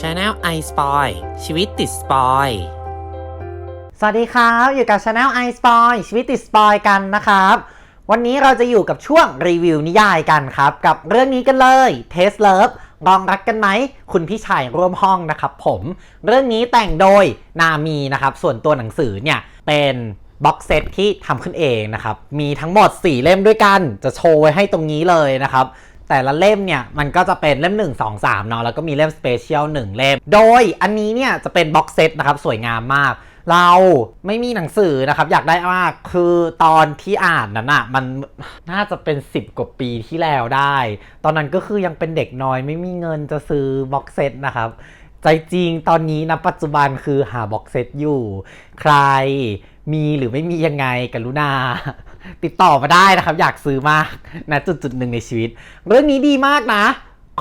Channel i Spoil ชีวิตติดสปอยสวัสดีครับ อยู่กับ Channel i Spoil ชีวิตติดสปอยกันนะครับ วันนี้เราจะอยู่กับช่วงรีวิวนิยายกันครับ กับเรื่องนี้กันเลย Taste Love ลองรักกันไหม คุณพี่ชายร่วมห้องนะครับผม เรื่องนี้แต่งโดยนามีนะครับ ส่วนตัวหนังสือเนี่ย เป็นบ็อกเซตที่ทำขึ้นเองนะครับ มีทั้งหมด 4 เล่มด้วยกัน จะโชว์ไว้ให้ตรงนี้เลยนะครับ แต่ละเล่มเนี่ยมันก็จะเป็นเล่ม 1 2 3เนาะแล้วก็มีเล่มสเปเชียล1เล่ม โดยอันนี้เนี่ยจะเป็นบ็อกเซตนะครับสวยงามมาก เราไม่มีหนังสือนะครับ อยากได้มากคือตอนที่อ่านนั้นอะมันน่าจะเป็น 10 กว่าปีที่แล้วได้ ตอนนั้นก็คือยังเป็นเด็กน้อย ไม่มีเงินจะซื้อบ็อกเซตนะครับใจจริงตอนนี้นะปัจจุบันคือหาบ็อกเซตอยู่ ใครมีหรือไม่มียังไงกรุณา ติดต่อมาได้นะครับ อยากซื้อมากนะจุดจุดหนึ่งในชีวิต เรื่องนี้ดีมากนะ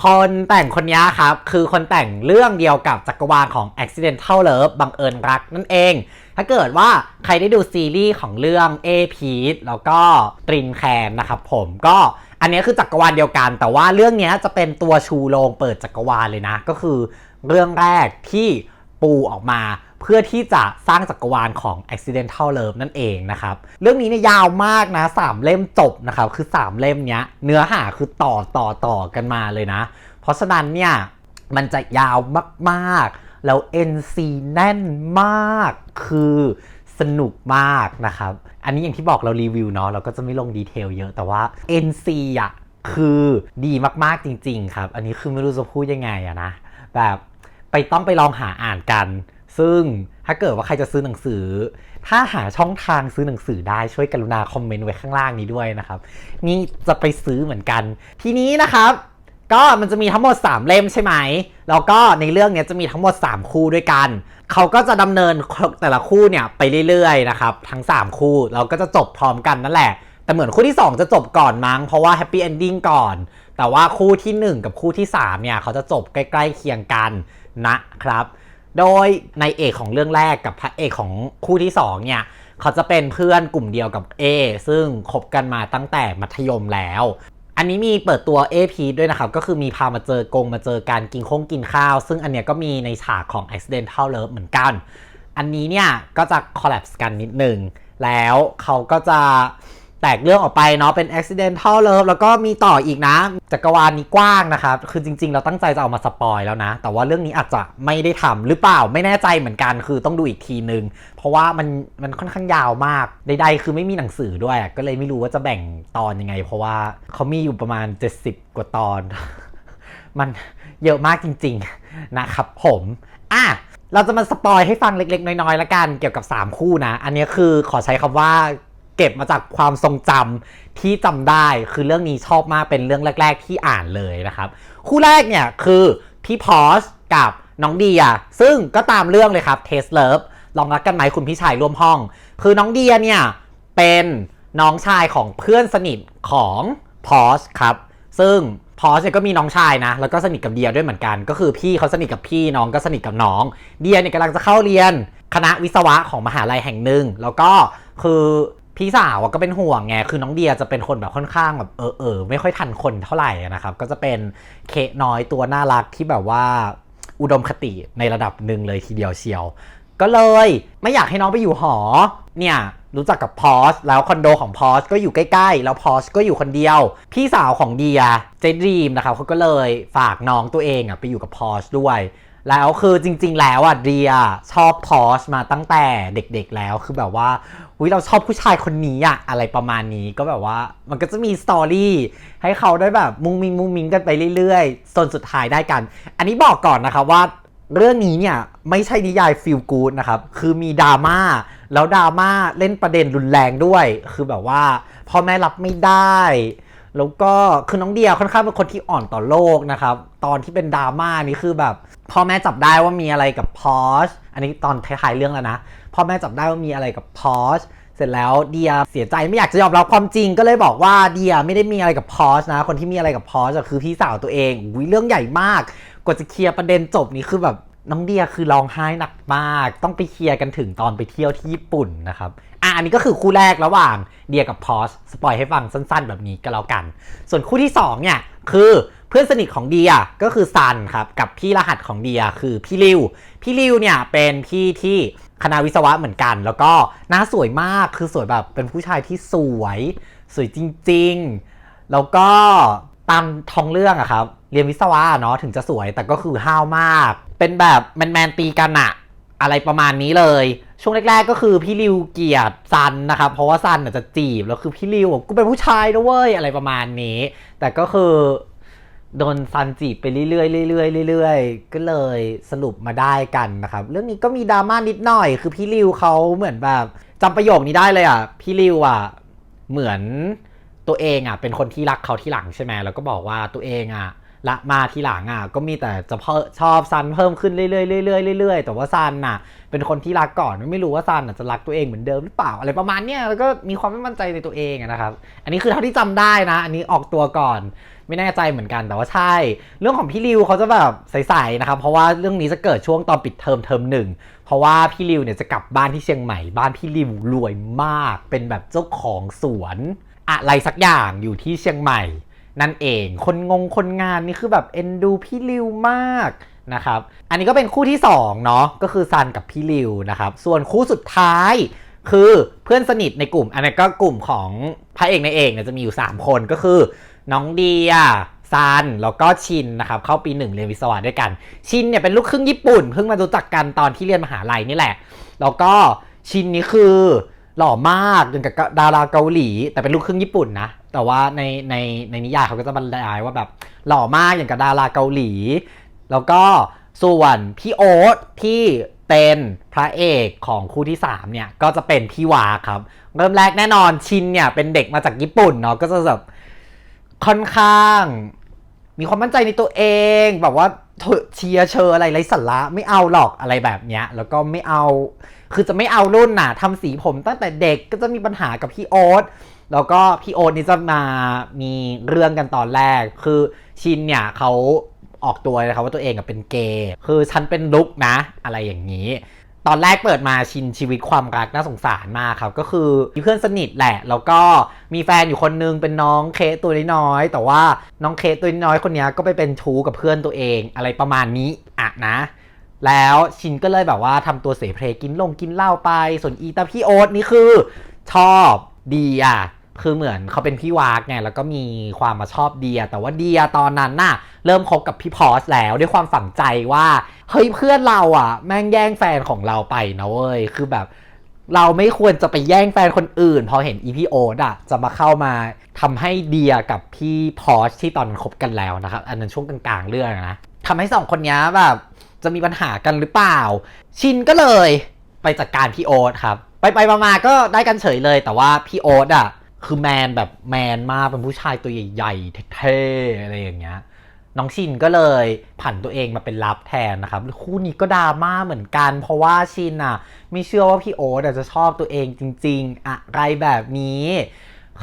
คนแต่งคนนี้ครับ คือคนแต่งเรื่องเดียวกับจักรวาลของ Accidental Love บังเอิญรักนั่นเอง ถ้าเกิดว่าใครได้ดูซีรีส์ของเรื่อง A p e t แล้วก็ตรินแคนนะครับผมก็อันนี้คือจักรวาลเดียวกัน แต่ว่าเรื่องนี้จะเป็นตัวชูโรงเปิดจักรวาลเลยนะ ก็คือเรื่องแรกที่ปูออกมา เพื่อที่จะสร้างจักรวาลของ Accidental Love นั่นเองนะครับ เรื่องนี้เนี่ยยาวมากนะ 3 เล่มจบนะครับ คือ 3 เล่มเนี้ย เนื้อหาคือต่อต่อต่อกันมาเลยนะ เพราะฉะนั้นเนี่ยมันจะยาวมากๆ แล้ว NC แน่นมาก คือสนุกมากนะครับ อันนี้อย่างที่บอกเรารีวิวเนาะเราก็จะไม่ลงดีเทลเยอะแต่ว่า NC อะคือดีมากๆจริง ๆ ครับ อันนี้คือไม่รู้จะพูดยังไงอะนะ แบบไปต้องไปลองหาอ่านกัน ซึ่งถ้าเกิดว่าใครจะซื้อหนังสือ ถ้าหาช่องทางซื้อหนังสือได้ช่วยกรุณาคอมเมนต์ไว้ข้างล่างนี้ด้วยนะครับ นี่จะไปซื้อเหมือนกัน ทีนี้นะครับ ก็มันจะมีทั้งหมด 3 เล่มใช่ไหม แล้วก็ในเรื่องเนี้ยจะมีทั้งหมด 3 คู่ด้วยกัน เขาก็จะดำเนินแต่ละคู่เนี่ยไปเรื่อยๆนะครับ ทั้ง 3 คู่เราก็จะจบพร้อมกันนั่นแหละ แต่เหมือนคู่ที่ 2 จะจบก่อนมั้ง เพราะว่าแฮปปี้เอนดิ้งก่อน แต่ว่าคู่ทีหนึ่1 กับคู่ที่3เนี่ยเขาจะจบใกล้ๆเคียงกันนะครับ โดยในเอกของเรื่องแรกกับพระเอกของคู่ที่2เนี่ยเขาจะเป็นเพื่อนกลุ่มเดียวกับ A ซึ่งคบกันมาตั้งแต่มัธยมแล้ว อันนี้มีเปิดตัว AP ด้วยนะครับ ก็คือมีพามาเจอกงมาเจอการกินข้งกินข้าว ซึ่งอันเนี้ยก็มีในฉากของ Accidental Love เหมือนกัน อันนี้เนี่ยก็จะ collapse กันนิดหนึ่งแล้วเขาก็จะ แตกเรื่องออกไปเนาะเป็น accidental love แล้วก็มีต่ออีกนะ จักรวาลนี้กว้างนะครับ คือจริง ๆ เราตั้งใจจะเอามาสปอยแล้วนะ แต่ว่าเรื่องนี้อาจจะไม่ได้ทำหรือเปล่าไม่แน่ใจเหมือนกัน คือต้องดูอีกทีนึง เพราะว่ามันมันค่อนข้างยาวมากใดๆคือไม่มีหนังสือด้วย ก็เลยไม่รู้ว่าจะแบ่งตอนยังไง เพราะว่าเขามีอยู่ประมาณ 70 กว่าตอน มันเยอะมากจริง ๆ นะครับผมอะเราจะมาสปอยให้ฟังเล็ก ๆ น้อยๆแล้วกันเกี่ยวกับ 3 คู่นะ อันนี้คือขอใช้คำว่า เก็บมาจากความทรงจำที่จำได้คือเรื่องนี้ชอบมากเป็นเรื่องแรก ๆ ที่อ่านเลยนะครับ คู่แรกเนี่ยคือพี่พอสกับน้องเดียซึ่งก็ตามเรื่องเลยครับเทสเลิฟลองรักกันไหมคุณพี่ชายร่วมห้อง คือน้องเดียเนี่ยเป็นน้องชายของเพื่อนสนิทของพอสครับ ซึ่งพอสเนี่ยก็มีน้องชายนะ แล้วก็สนิทกับเดียด้วยเหมือนกัน ก็คือพี่เขาสนิทกับพี่น้องก็สนิทกับน้อง เดียเนี่ยกำลังจะเข้าเรียนคณะวิศวะของมหาลัยแห่งหนึ่ง แล้วก็คือ พี่สาวก็เป็นห่วงไง คือน้องเดียจะเป็นคนแบบค่อนข้างแบบเออเออไม่ค่อยทันคนเท่าไหร่นะครับ ก็จะเป็นเคน้อยตัวน่ารักที่แบบว่า อุดมคติในระดับหนึ่งเลยทีเดียวเชียว ก็เลยไม่อยากให้น้องไปอยู่หอ เนี่ยรู้จักกับพอสแล้วคอนโดของพอสก็อยู่ใกล้ๆ แล้วพอสก็อยู่คนเดียว พี่สาวของเดียเจดรีมนะครับเขาก็เลยฝากน้องตัวเองอะไปอยู่กับพอสด้วย แล้วคือจริง ๆ แล้วอะเดียชอบพอสมาตั้งแต่เด็กๆแล้วคือแบบว่าอุ้ยเราชอบผู้ชายคนนี้อะอะไรประมาณนี้ก็แบบว่ามันก็จะมีสตอรี่ให้เขาได้แบบมุงมิงมุงมิงกันไปเรื่อยๆจนสุดท้ายได้กัน อันนี้บอกก่อนนะครับว่าเรื่องนี้เนี่ยไม่ใช่นิยายฟีลกู๊ดนะครับ คือมีดราม่า แล้วดราม่าเล่นประเด็นรุนแรงด้วย คือแบบว่าพ่อแม่รับไม่ได้ แล้วก็คือน้องเดียค่อนข้างเป็นคนที่อ่อนต่อโลกนะครับ ตอนที่เป็นดราม่านี่คือแบบ พ่อแม่จับได้ว่ามีอะไรกับพอชอันนี้ตอนท้ายๆเรื่องแล้วนะ พ่อแม่จับได้ว่ามีอะไรกับพอชเสร็จแล้วเดียเสียใจไม่อยากจะยอมรับความจริงก็เลยบอกว่าเดียไม่ได้มีอะไรกับพอชนะ คนที่มีอะไรกับพอชคือพี่สาวตัวเองอุ้ยเรื่องใหญ่มาก กว่าจะเคลียร์ประเด็นจบนี่คือแบบน้องเดียคือร้องไห้หนักมาก ต้องไปเคลียร์กันถึงตอนไปเที่ยวที่ญี่ปุ่นนะครับอะอันนี้ก็คือคู่แรกระหว่างเดียกับพอสสปอยให้ฟังสั้น ๆ แบบนี้ก็แล้วกัน ส่วนคู่ที่2เนี่ยคือ พื่อนสนิทของเดียก็คือซันครับกับพี่รหัสของเดียคือพี่ริว พี่ริวเนี่ยเป็นพี่ที่คณะวิศวะเหมือนกัน แล้วก็หน้าสวยมากคือสวยแบบเป็นผู้ชายที่สวย สวยจริง ๆ แล้วก็ตามท้องเรื่องอะครับเรียนวิศวะเนาะถึงจะสวยแต่ก็คือห้าวมาก เป็นแบบแมนๆตีกันอะอะไรประมาณนี้เลย ช่วงแรก ๆ ก็คือพี่ริวเกลียดซันนะครับ เพราะว่าซันจะจีบ แล้วคือพี่ริวบอกกูเป็นผู้ชายนะเว้ยอะไรประมาณนี้ แต่ก็คือ โดนซันจีบไปเรื่อยๆเรื่อยๆเรื่อยๆก็เลยสรุปมาได้กันนะครับ เรื่องนี้ก็มีดราม่านิดหน่อย คือพี่ริวเขาเหมือนแบบจำประโยคนี้ได้เลยอะ พี่ริวอะเหมือนตัวเองอะเป็นคนที่รักเขาที่หลังใช่ไหมแล้วก็บอกว่าตัวเองอะ ละมาทีหลังอะก็มีแต่จะเพอชอบซันเพิ่มขึ้นเรื่อยๆเรื่อยๆเรื่อยๆแต่ว่าซันน่ะ เป็นคนที่รักก่อนไม่รู้ว่าซันอะจะรักตัวเองเหมือนเดิมหรือเปล่าอะไรประมาณเนี้ยแล้วก็มีความไม่มั่นใจในตัวเองนะครับอันนี้คือเท่าที่จำได้นะ อันนี้ออกตัวก่อนไม่แน่ใจเหมือนกันแต่ว่าใช่ เรื่องของพี่ริวเขาจะแบบใสๆนะครับเพราะว่าเรื่องนี้จะเกิดช่วงตอนปิดเทอมเทอมหนึ่งเพราะว่าพี่ริวเนี่ยจะกลับบ้านที่เชียงใหม่บ้านพี่ริวรวยมาก เป็นแบบเจ้าของสวนอะไรสักอย่างอยู่ที่เชียงใหม่ นั่นเอง คนงงคนงานนี่คือแบบเอ็นดูพี่ริวมากนะครับ อันนี้ก็เป็นคู่ที่สองเนาะก็คือซันกับพี่ริวนะครับ ส่วนคู่สุดท้ายคือเพื่อนสนิทในกลุ่ม อันนี้ก็กลุ่มของพระเอกในเอกเนี่ยจะมีอยู่ 3 คนก็คือ น้องเดียซันแล้วก็ชินนะครับเข้าปีหนึ่งเรียนวิศวะด้วยกัน ชินเนี่ยเป็นลูกครึ่งญี่ปุ่น เพิ่งมารู้จักกันตอนที่เรียนมหาลัยนี่แหละ แล้วก็ชินนี่คือหล่อมากอย่างกับดาราเกาหลี แต่เป็นลูกครึ่งญี่ปุ่นนะ แต่ว่าในในในนิยายเขาก็จะบรรยายว่าแบบหล่อมากอย่างกับดาราเกาหลี แล้วก็ส่วนพี่โอ๊ตที่เป็นพระเอกของคู่ที่ 3 เนี่ย ก็จะเป็นพี่วาครับ เริ่มแรกแน่นอนชินเนี่ย เป็นเด็กมาจากญี่ปุ่นเนาะก็จะแบบค่อนข้าง มีความมั่นใจในตัวเอง แบบว่าเชียร์เชออะไรไร้สาระไม่เอาหรอกอะไรแบบเนี้ย แล้วก็ไม่เอา คือจะไม่เอารุ่นน่ะทำสีผมตั้งแต่เด็กก็จะมีปัญหากับพี่โอ๊ต แล้วก็พี่โอ๊ตนี่จะมามีเรื่องกันตอนแรก คือชินเนี่ยเขาออกตัวนะครับว่าตัวเองเป็นเกย์ คือฉันเป็นลุกนะ อะไรอย่างนี้ ตอนแรกเปิดมาชินชีวิตความรักน่าสงสารมากครับ ก็คือมีเพื่อนสนิทแหละ แล้วก็มีแฟนอยู่คนนึงเป็นน้องเคตัวน้อยแต่ว่าน้องเคตัวน้อยคนนี้ก็ไปเป็นชู้กับเพื่อนตัวเอง อะไรประมาณนี้อะนะแล้วชินก็เลยแบบว่าทำตัวเสเพลกินลงกินเหล้าไป ส่วนอีตาพี่โอ๊ตนี่คือ ชอบ เดียคือเหมือนเขาเป็นพี่วากไงแล้วก็มีความมาชอบเดีย แต่ว่าเดียตอนนั้นน่ะเริ่มคบกับพี่พอสแล้วด้วยความฝังใจว่าเฮ้ยเพื่อนเราอะ แม่งแย่งแฟนของเราไปนะเว้ยคือแบบ เราไม่ควรจะไปแย่งแฟนคนอื่น พอเห็นอีพีโอดอะจะมาเข้ามาทำให้เดียกับพี่พอสที่ตอนคบกันแล้วนะครับอันนั้นช่วงกลางๆเรื่องนะทำให้สองคนนี้แบบจะมีปัญหากันหรือเปล่า ชินก็เลยไปจัดการพี่โอ๊ตครับ ไปไปมาๆก็ได้กันเฉยเลยแต่ว่าพี่โอ๊ตอะคือแมนแบบแมนมากเป็นผู้ชายตัวใหญ่ๆเท่ๆอะไรอย่างเงี้ยน้องชินก็เลยผันตัวเองมาเป็นรับแทนนะครับ คู่นี้ก็ดราม่าเหมือนกัน เพราะว่าชินอะ ไม่เชื่อว่าพี่โอ๊ตจะชอบตัวเองจริง ๆ อะไรแบบนี้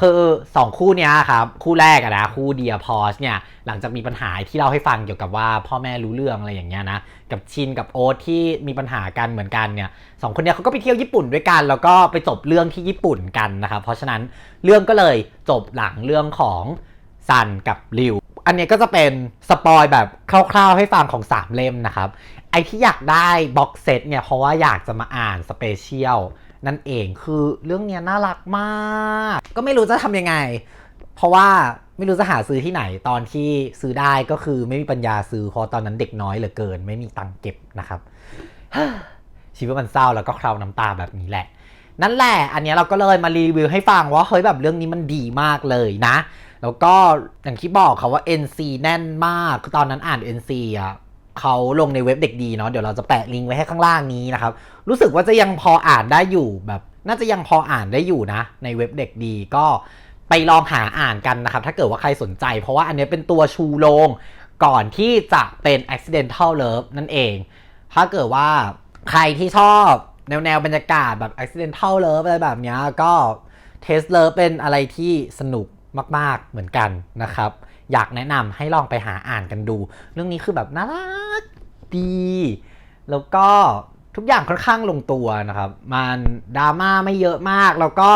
คือสองคู่เนี้ยครับ คู่แรกอะนะคู่เดียพอสเนี่ยหลังจากมีปัญหาที่เล่าให้ฟังเกี่ยวกับว่าพ่อแม่รู้เรื่องอะไรอย่างเงี้ยนะกับชินกับโอ๊ตที่มีปัญหากันเหมือนกันเนี่ยสองคนเนี้ยเขาก็ไปเที่ยวญี่ปุ่นด้วยกัน แล้วก็ไปจบเรื่องที่ญี่ปุ่นกันนะครับเพราะฉะนั้นเรื่องก็เลยจบหลังเรื่องของซันกับริวอันนี้ก็จะเป็นสปอยแบบคร่าวๆให้ฟังของ 3 เล่มนะครับไอที่อยากได้บ็อกเซตเนี่ยเพราะว่าอยากจะมาอ่านสเปเชียล นั่นเองคือเรื่องเนี้ยน่ารักมาก ก็ไม่รู้จะทำยังไง เพราะว่าไม่รู้จะหาซื้อที่ไหนตอนที่ซื้อได้ก็คือไม่มีปัญญาซื้อเพราะตอนนั้นเด็กน้อยเหลือเกิน ไม่มีตังค์เก็บนะครับชีวิตมันเศร้าแล้วก็คลาวน้ำตาแบบนี้แหละ นั่นแหละ อันนี้เราก็เลยมารีวิวให้ฟังว่าเฮ้ยแบบเรื่องนี้มันดีมากเลยนะ แล้วก็อย่างที่บอกเขาว่า NC แน่นมากคือตอนนั้นอ่าน NC อะ เขาลงในเว็บเด็กดีเนาะเดี๋ยวเราจะแปะลิงก์ไว้ให้ข้างล่างนี้นะครับ รู้สึกว่าจะยังพออ่านได้อยู่แบบ น่าจะยังพออ่านได้อยู่นะ ในเว็บเด็กดีก็ไปลองหาอ่านกันนะครับ ถ้าเกิดว่าใครสนใจ เพราะว่าอันเนี้ยเป็นตัวชูโรงก่อนที่จะเป็น accidental love นั่นเอง ถ้าเกิดว่าใครที่ชอบแนวแนวบรรยากาศแบบ accidental love อะไรแบบเนี้ยก็ test love เป็นอะไรที่สนุกมาก ๆ เหมือนกันนะครับ อยากแนะนำให้ลองไปหาอ่านกันดู เรื่องนี้คือแบบน่ารักดี แล้วก็ทุกอย่างค่อนข้างลงตัวนะครับ มันดราม่าไม่เยอะมาก แล้วก็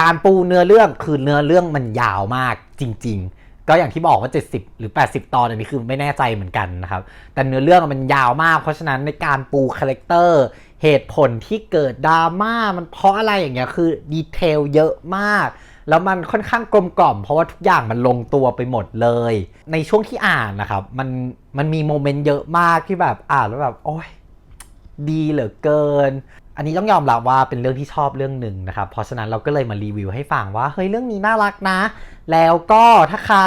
การปูเนื้อเรื่องคือเนื้อเรื่องมันยาวมากจริง ๆ ก็อย่างที่บอกว่า 70 หรือ 80 ตอนอันนี้คือไม่แน่ใจเหมือนกันนะครับ แต่เนื้อเรื่องมันยาวมาก เพราะฉะนั้นในการปูคาแรคเตอร์เหตุผลที่เกิดดราม่ามันเพราะอะไรอย่างเงี้ยคือดีเทลเยอะมาก แล้วมันค่อนข้างกลมกล่อม เพราะว่าทุกอย่างมันลงตัวไปหมดเลย ในช่วงที่อ่านนะครับมันมันมีโมเมนต์เยอะมากที่แบบอ่านแล้วแบบโอ้ยดีเหลือเกิน อันนี้ต้องยอมรับว่าเป็นเรื่องที่ชอบเรื่องหนึ่งนะครับ เพราะฉะนั้นเราก็เลยมารีวิวให้ฟังว่าเฮ้ยเรื่องนี้น่ารักนะ แล้วก็ถ้าใคร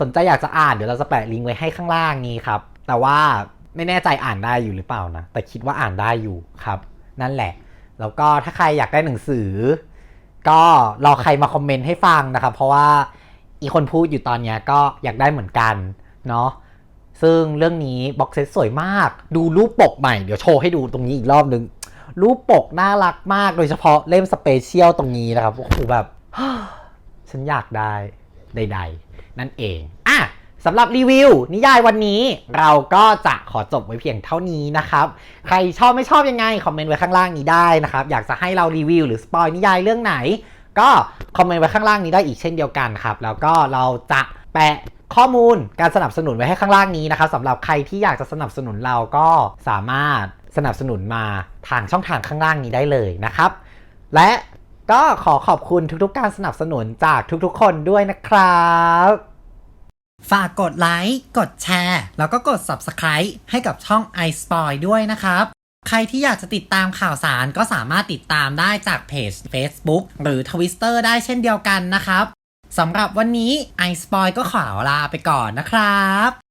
สนใจอยากจะอ่านเดี๋ยวเราจะแปะลิงก์ไว้ให้ข้างล่างนี้ครับ แต่ว่าไม่แน่ใจอ่านได้อยู่หรือเปล่านะ แต่คิดว่าอ่านได้อยู่ครับ นั่นแหละ แล้วก็ถ้าใครอยากได้หนังสือ ก็รอใครมาคอมเมนต์ให้ฟังนะครับ เพราะว่าอีคนพูดอยู่ตอนเนี้ยก็อยากได้เหมือนกันเนาะซึ่งเรื่องนี้บ็อกเซตสวยมาก ดูรูปปกใหม่ เดี๋ยวโชว์ให้ดูตรงนี้อีกรอบนึง รูปปกน่ารักมาก โดยเฉพาะเล่มสเปเชียลตรงนี้นะครับโอ้โหแบบ ฉันอยากได้ใด ๆ นั่นเอง สำหรับรีวิว นิยายวันนี้เราก็จะขอจบไว้เพียงเท่านี้นะครับ ใครชอบไม่ชอบยังไง คอมเมนต์ไว้ข้างล่างนี้ได้นะครับ อยากจะให้เรารีวิวหรือสปอยนิยายเรื่องไหน ก็คอมเมนต์ไว้ข้างล่างนี้ได้อีกเช่นเดียวกันครับ แล้วก็เราจะแปะข้อมูลการสนับสนุนไว้ให้ข้างล่างนี้นะครับสำหรับใครที่อยากจะสนับสนุนเราก็สามารถสนับสนุนมาทางช่องทางข้างล่างนี้ได้เลยนะครับ และก็ขอขอบคุณทุกๆ การสนับสนุนจากทุกๆ คนด้วยนะครับ ฝากกดไลค์ กดแชร์ แล้วก็กด Subscribe ให้กับช่อง iSpoil ด้วยนะครับ ใครที่อยากจะติดตามข่าวสารก็สามารถติดตามได้จากเพจ Facebook หรือ Twitter ได้เช่นเดียวกันนะครับสำหรับวันนี้ iSpoil ก็ขอลาไปก่อนนะครับ